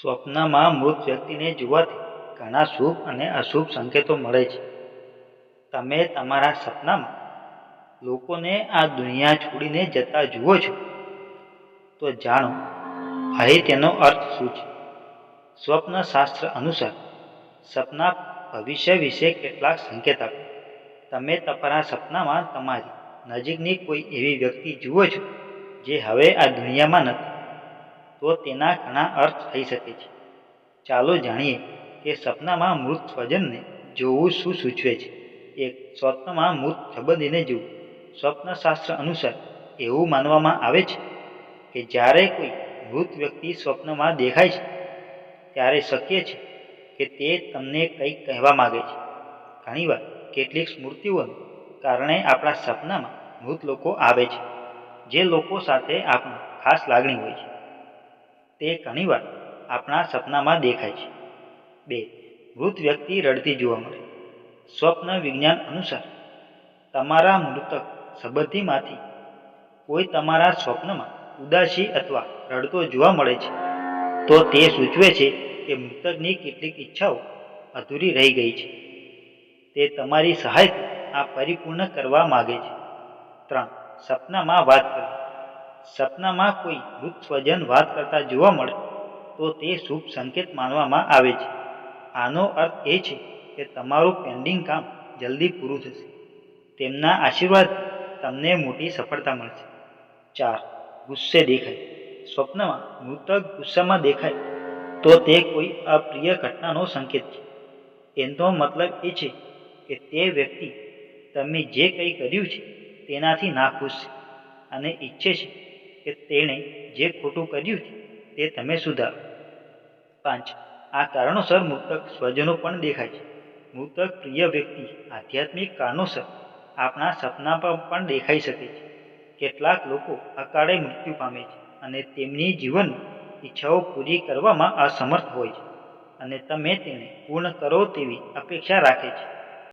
સ્વપ્નમાં મૃત વ્યક્તિને જોવાથી ઘણા શુભ અને અશુભ સંકેતો મળે છે. તમે તમારા સપનામાં લોકોને આ દુનિયા છોડીને જતા જુઓ છો? તો જાણો અહીં તેનો અર્થ શું છે? સ્વપ્ન શાસ્ત્ર અનુસાર સપના ભવિષ્ય વિશે કેટલાક સંકેત આપે. તમે તમારા સપનામાં તમારી નજીકની કોઈ એવી વ્યક્તિ જુઓ છો, જે હવે આ દુનિયામાં નથી? તો તેના ઘણા અર્થ થઈ શકે છે. ચાલો જાણીએ કે સપનામાં મૃત સ્વજનને જોવું શું સૂચવે છે. એક, સ્વપ્નમાં મૃત સંબંધીને જોવું સ્વપ્નશાસ્ત્ર અનુસાર એવું માનવામાં આવે છે કે જ્યારે કોઈ મૃત વ્યક્તિ સ્વપ્નમાં દેખાય છે, ત્યારે શક્ય છે કે તે તમને કંઈક કહેવા માગે છે. ઘણીવાર કેટલીક સ્મૃતિઓને કારણે આપણા સપનામાં મૃત લોકો આવે છે, જે લોકો સાથે આપણું ખાસ લાગણી હોય છે. તે ઘણીવાર આપણા સપનામાં દેખાય છે. બે, મૃત વ્યક્તિ રડતી જોવા મળે. સ્વપ્ન વિજ્ઞાન અનુસાર તમારા મૃતક સંબંધીમાંથી કોઈ તમારા સ્વપ્નમાં ઉદાસી અથવા રડતો જોવા મળે છે, તો તે સૂચવે છે કે મૃતકની કેટલીક ઈચ્છાઓ અધૂરી રહી ગઈ છે. તે તમારી સહાયથી આ પરિપૂર્ણ કરવા માગે છે. ત્રણ, સપનામાં વાત કરવી. સપનામાં કોઈ મૃત સ્વજન વાત કરતા જોવા મળે, તો તે શુભ સંકેત માનવામાં આવે છે. આનો અર્થ એ છે કે તમારું પેન્ડિંગ કામ જલ્દી પૂરું થશે. તેમના આશીર્વાદ તમને મોટી સફળતા મળશે. ચાર, ગુસ્સે દેખાય. સ્વપ્નમાં મૃતક ગુસ્સામાં દેખાય, તો તે કોઈ અપ્રિય ઘટનાનો સંકેત છે. એનો મતલબ એ છે કે તે વ્યક્તિ તમે જે કંઈ કર્યું છે તેનાથી નાખુશ છે અને ઈચ્છે છે કે તેણે જે ખોટું કર્યું છે, તે તમે સુધારો. પાંચ, આ કારણોસર મૃતક સ્વજનો પણ દેખાય છે. મૃતક પ્રિય વ્યક્તિ, આધ્યાત્મિક કારણોસર આપણા સપનામાં પણ દેખાઈ શકે છે. કેટલાક લોકો અકાળે મૃત્યુ પામે છે અને તેમની જીવન ઈચ્છાઓ પૂરી કરવામાં અસમર્થ હોય છે અને તમે તેને પૂર્ણ કરો તેવી અપેક્ષા રાખે છે.